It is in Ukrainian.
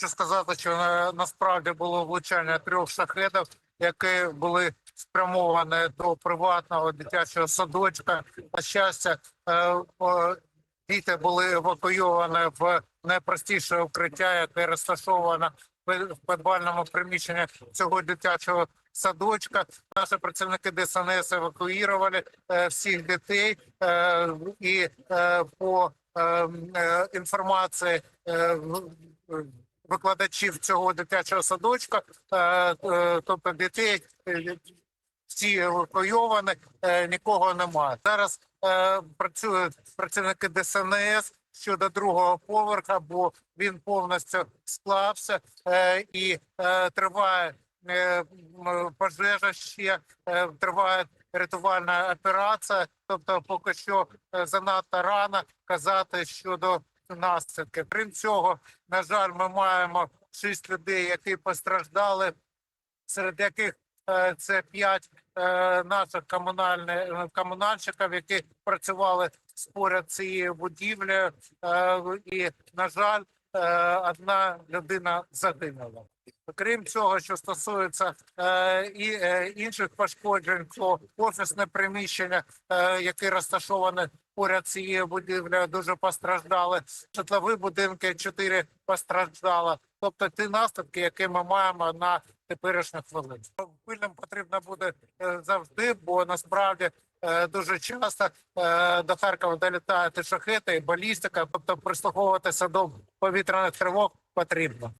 Хочу сказати, що на, насправді було влучання трьох шахедів, які були спрямовані до приватного дитячого садочка. На щастя, е, діти були евакуйовані в найпростіше укриття, яке розташоване в підвальному приміщенні цього дитячого садочка. Наші працівники ДСНС евакуювали е, всіх дітей е, і по е, м, е, інформації. Викладачів цього дитячого садочка, е, е, тобто дітей е, всі евакуйовані, нікого немає. Зараз працюють працівники ДСНС щодо другого поверха, бо він повністю склався і триває пожежа ще триває рятувальна операція. Тобто, поки що занадто рано казати щодо наслідків. Крім цього, на жаль, ми маємо шість людей, які постраждали, серед яких е, це п'ять е, наших комунальщиків, які працювали споряд цією будівлею, е, і на жаль, одна людина загинула. Крім цього, що стосується і інших пошкоджень, то офісне приміщення, яке розташоване поряд з цією будівлею, дуже постраждали. Житлові будинки чотири постраждало. Тобто ті наслідки, які ми маємо на теперішню хвилину. Пильним потрібно буде е, завжди, бо насправді е, дуже часто е, до Харкова долітають і шахети, і балістика, тобто прислуховуватися до повітряних тривог потрібно.